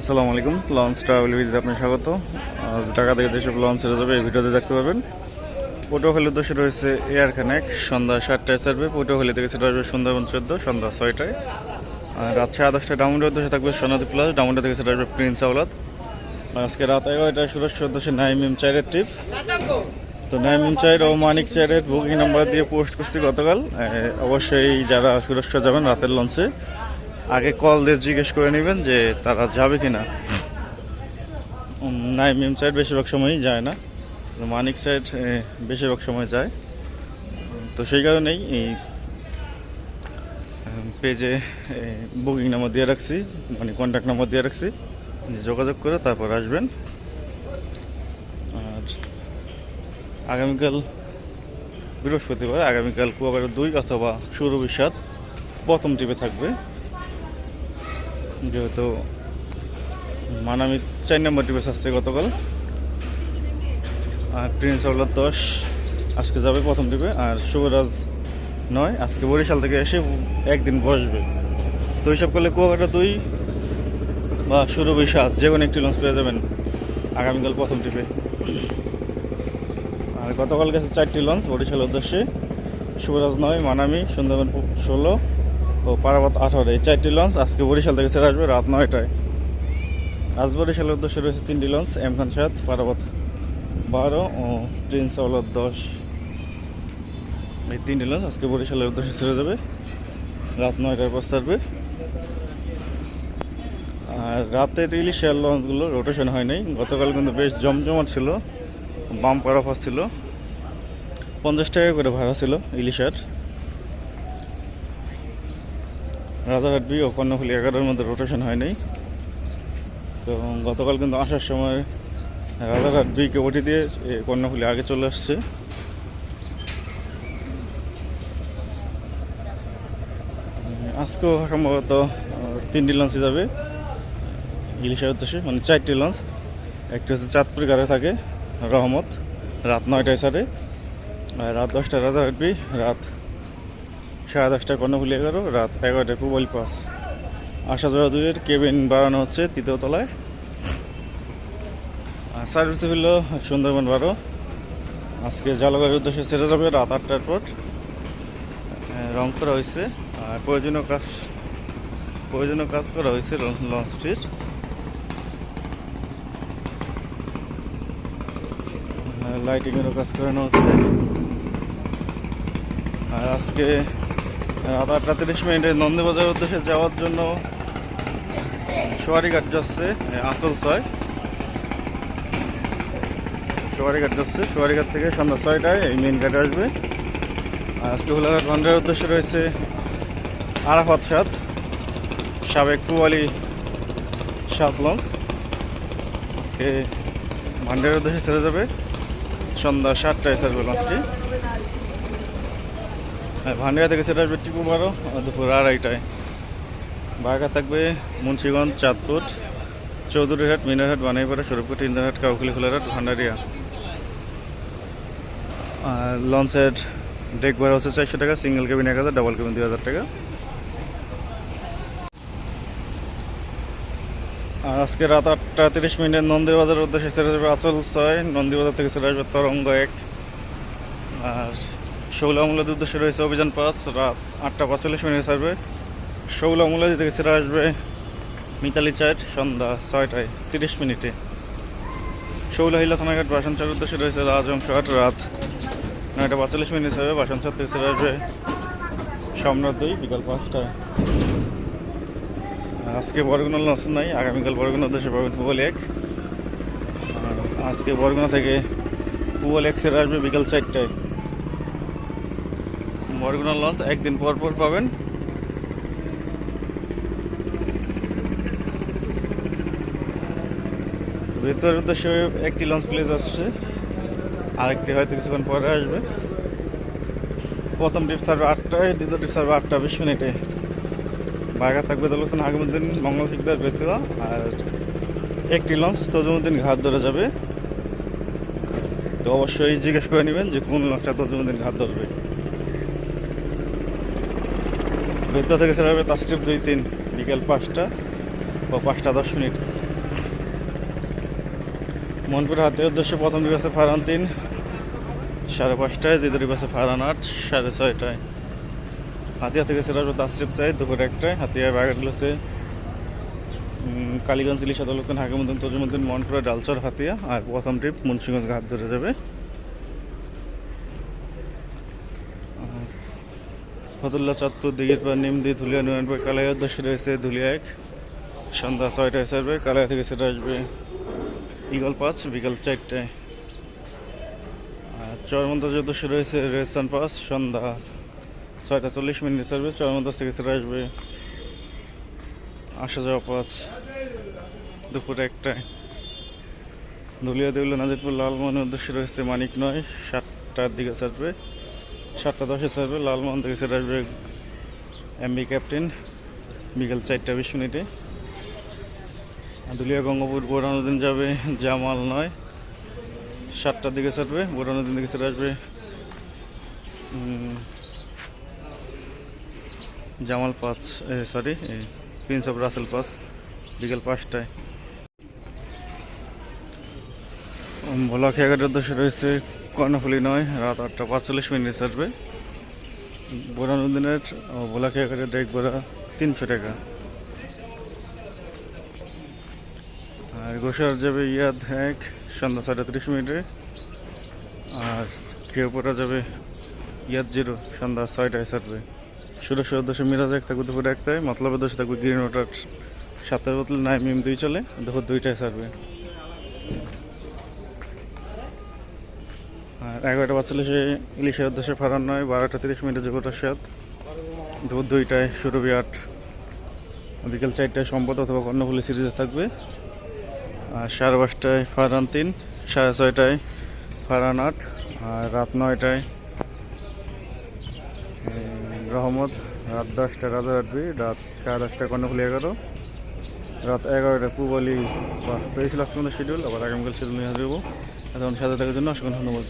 আসসালামু আলাইকুম launch travel ভিডিওতে আপনার স্বাগত। আজ ঢাকা থেকে যেসব লঞ্চ ছেড়ে যাবে, এই ভিডিওতে দেখতে পাবেন। পটুয়াখালীর উদ্দেশ্যে রয়েছে এয়ার খানেক সন্ধ্যা সাতটায় ছাড়বে। পটুয়াখালী থেকে সেটা আসবে সুন্দরবন চোদ্দ, সন্ধ্যা ছয়টায়। রাত সাড়ে দশটায় ডাউনডের উদ্দেশ্যে থাকবে সোনাদি প্লাস ডাউনডে থেকে সেটা আসবে প্রিন্স আওলাদ আজকে রাত এগারোটায় সুরক্ষা উদ্দেশ্যে নাইমিম চাইরের ট্রিপ তো নাইমিম চাইর ও মানিক চাইরের বুকিং নাম্বার দিয়ে পোস্ট করছি গতকাল। অবশ্যই যারা সুরক্ষা যাবেন রাতের লঞ্চে আগে কল দিয়ে জিজ্ঞেস করে নেবেন যে তারা যাবে কি না নাইমিম সাইড বেশিরভাগ সময়ই যায় না। মানিক সাইড বেশিরভাগ সময় যায়। তো সেই কারণেই এই পেজে বুকিং নাম্বার দিয়ে রাখছি মানে কন্ট্যাক্ট নাম্বার দিয়ে রাখছি। যোগাযোগ করে তারপর আসবেন। আর আগামীকাল বৃহস্পতিবার, আগামীকাল কুয়াকাটা দুই অথবা সুরভি সাত প্রথম টিপে থাকবে। যেহেতু মানামি চার নম্বর টিপে আসছে গতকাল। আর প্রিন্স আউলার দশ। আজকে যাবে প্রথম টিপে আর শুভরাজ নয়, আজকে বরিশাল থেকে এসে একদিন বসবে। তো হিসাব করলে কুয়াকাটা দুই বা সুরভি সাত। যে কোনো একটি লঞ্চ পেয়ে যাবেন আগামীকাল প্রথম টিপে আর গতকাল গেছে চারটি লঞ্চ, বরিশাল উদ্দেশ্যে। শুভরাজ নয়, মানামি, সুন্দরবন ষোলো। ও পারাবত আঠারো, এই চারটি লঞ্চ আজকে বরিশাল থেকে ছেড়ে আসবে রাত নয়টায়। আজ বরিশালের উদ্দেশ্যে রয়েছে তিনটি লঞ্চ এম খান সাত পারাবত বারো ও প্রিন্স আওলাদ দশ। এই তিনটি লঞ্চ আজকে বরিশালের উদ্দেশ্যে ছেড়ে যাবে, রাত নয়টার পর ছাড়বে আর রাতের ইলিশিয়ার লঞ্চগুলো রোটেশন হয় নাই, গতকাল কিন্তু বেশ জমজমাট ছিল বাম্পার অফার ছিল। পঞ্চাশ টাকা করে ভাড়া ছিল ইলিশার রাজারহাট বি ও কর্ণফুলি এগারোর মধ্যে রোটেশন হয় নাই। তো গতকাল কিন্তু আসার সময় রাজারহাট বিকে ওটি দিয়ে কর্ণফুলি আগে চলে আসছে। আজকেও সম্ভবত তিনটি লঞ্চে যাবে। ইলিশের উদ্দেশ্যে মানে চারটি লঞ্চ একটি হচ্ছে চাঁদপুর গাড়ে থাকে, রহমত, রাত নয়টায় আর রাত দশটায় রাজারহাট বি রাত সাড়ে দশটায় কর্ণফুলি এগারো, রাত এগারোটায় পুবল পাস আসা যাওয়া দুইয়ের কেবিন বাড়ানো হচ্ছে তৃতীয় তলায়। আর সার্ভিস হলো সুন্দরবন বারো। আজকে জলবায়ুর উদ্দেশ্যে ছেড়ে যাবে রাত আটটার পর। রং করা হয়েছে। আর প্রয়োজনীয় কাজ প্রয়োজনীয় কাজ করা হয়েছে লঞ্চটির লাইটিংয়েরও কাজ করানো হচ্ছে। আর আজকে আটটা তিরিশ মিনিটে নন্দীবাজার উদ্দেশ্যে যাওয়ার জন্য সোয়ারিঘাট যাচ্ছে আঁচল ছয় সোয়ারিঘাট যাচ্ছে সোয়ারি সোয়ারিঘাট থেকে সন্ধ্যা ছয়টায় এই মেন ঘাটে আসবে। আর আজকে হুলাঘাট ভান্ডারের উদ্দেশ্যে রয়েছে আরাফাত সাত সাবেক ফুয়ালি সাত লঞ্চ। আজকে ভান্ডারের উদ্দেশ্যে ছেড়ে যাবে। সন্ধ্যা সাতটায় ছাড়বে লঞ্চটি। ভান্ডিয়া থেকে সেটা আসবে টিপু বারো দুপুর আড়াইটায় বাঘা থাকবে মুন্সিগঞ্জ, চাঁদপুর চৌধুরীহাট মিনারহাট, বানাইপাড়া স্বরূপকুটি ইন্দ্রহাট কাউকুলি খোলারহাট ভান্ডারিয়া। আর লঞ্চের ডেক ভাড়া হচ্ছে চারশো টাকা, সিঙ্গেল কেবিন এক হাজার ডাবল কেবিন দুই হাজার টাকা। আর আজকে রাত আটটা তিরিশ মিনিটে নন্দীবাজার উদ্দেশ্যে ছেড়ে যাবে আচল ছয়, নন্দীবাজার থেকে ছেড়ে আসবে তরঙ্গ এক। আর শৌলা আমলাদের উদ্দেশ্যে রয়েছে অভিযান পাঁচ, রাত আটটা পঁয়তাল্লিশ মিনিটে ছাড়বে। শৌলা আমলাদি থেকে ছেড়ে আসবে মিতালি চাট সন্ধ্যা ছয়টায়, তিরিশ মিনিটে। শৌলা হিলা থানাঘাট বাসনচার উদ্দেশ্যে রয়েছে রাজম আট রাত নয়টা পঁয়তাল্লিশ মিনিট ছাড়বে বাসনচার থেকে ছেড়ে আসবে সম্রাট দুই, বিকাল পাঁচটায়। আজকে বরগুনা লঞ্চ নাই, আগামীকাল বরগুনা উদ্দেশ্যে পাবেন পুবল এক। আজকে বরগুনা থেকে পুবল এক ছেড়ে আসবে বিকাল চারটায়। বরগুনা লঞ্চ একদিন পর পর পাবেন। ভেতরের উদ্দেশ্যে একটি লঞ্চ প্লেস আসছে। আরেকটি হয়তো কিছুক্ষণ পরে আসবে। প্রথম ট্রিপ সার্ভে আটটায়, দ্বিতীয় ট্রিপ সার্ভে আটটা বিশ মিনিটে। বাঘা থাকবে দলসন আগামীদিন মঙ্গল শিকদার বেতুয়া আর একটি লঞ্চ তজুমুদ্দিন ঘাট ধরে যাবে। তো অবশ্যই জিজ্ঞেস করে নেবেন যে কোন লঞ্চটা তজুমুদ্দিন ঘাট ধরবে। বেতুয়া থেকে ছেড়ে হবে তাস্ট্রিপ দুই তিন বিকেল পাঁচটা বা পাঁচটা দশ মিনিট। মনপুর হাতের উদ্দেশ্যে প্রথম আছে ফারান তিন সাড়ে পাঁচটায়। দ্বিতীয় আছে ফারান আট সাড়ে ছয়টায়। হাতিয়া থেকে সেটা হলো তাসরিফ চাই দুপুর একটায়। হাতিয়ার বাগেট উম, কালীগঞ্জ ইলিশ আদালতন হাকিমুদ্দিন তজুমুদ্দিন মনপুরা ডালচর হাতিয়া। আর প্রথম ট্রিপ মুন্সিগঞ্জ ঘাট ধরে যাবে। ফতুল্লা চাঁদপুর দিঘির পর নিমদি, ধুলিয়া নুয়ানপুর কালাইয়া উদ্দেশ্যে রয়েছে ধুলিয়া এক। সন্ধ্যা ছয়টায় ছাড়বে কালাইয়া থেকে সেটা আসবে ইগল পাস বিকাল চারটায়। আর চরমন্দাজ উদ্দেশ্যে রয়েছে রেসান পাস সন্ধ্যা ছয়টা চল্লিশ মিনিট ছাড়বে চরমন্দাজ থেকে সেটা আসবে আসা যাওয়া পাস দুপুর একটায়। ধুলিয়া দেউল নাজিরপুর, লালমোহনের উদ্দেশ্যে রয়েছে মানিক নয়, সাতটার দিকে ছাড়বে সাতটা দশে ছাড়বে, লালমোহন থেকে সেটা আসবে এমবি ক্যাপ্টেন বিকেল চারটা বিশ মিনিটে। দুলিয়া গঙ্গাপুর বোরানুদ্দিন যাবে জামাল নয়। সাতটার দিকে ছাড়বে বোরানো দিন দিকে সেটা আসবে জামাল পাঁচ sorry prince of Russell pass বিকেল পাঁচটায়। ভোলা খেয়াঘাটের উদ্দেশ্যে রয়েছে কর্ণফুলি নয়, রাত আটটা পাঁচচল্লিশ মিনিট ছাড়বে বোরানুদ্দিনের ভোলা খেয়াঘাটের ডেক ভরা তিনশো টাকা। আর গোসার যাবে ইয়াদ এক সন্ধ্যা ছয়টা তিরিশ মিনিটে। আর খেয়েপড়া যাবে ইয়াদ জিরো, সন্ধ্যা ছয়টায় ছাড়বে সুরক্ষা উদ্দেশ্যে মিরাজ এক থাকবে, দুপুর একটায়। মতলবের উদ্দেশ্যে থাকবে গ্রিন ওয়াটার সাতের বোতল নাই মিম দুই চলে, দুপুর দুইটায় ছাড়বে এগারোটা বাচ্চাল্লিশে ইলিশের উদ্দেশ্যে ফারান নয়, বারোটা তিরিশ মিনিটে যোগটার সাত দুপুর দুইটায় সুরভি আট, বিকেল চারটায় সম্পদ অথবা কর্ণফুলি সিরিজে থাকবে। আর সাড়ে পাঁচটায় ফারান তিন, সাড়ে ছয়টায় ফারান আট, আর রাত নয়টায় রহমত, রাত দশটা রাজা আটবি রাত সাড়ে দশটা কর্ণফুলি এগারো, রাত এগারোটা পুবালি বাস তো এই ছিল আজকে আমাদের শিডিউল আবার আগামীকাল শিডিউল নিয়ে আসব এখন সাথে থাকার জন্য অসংখ্য ধন্যবাদ।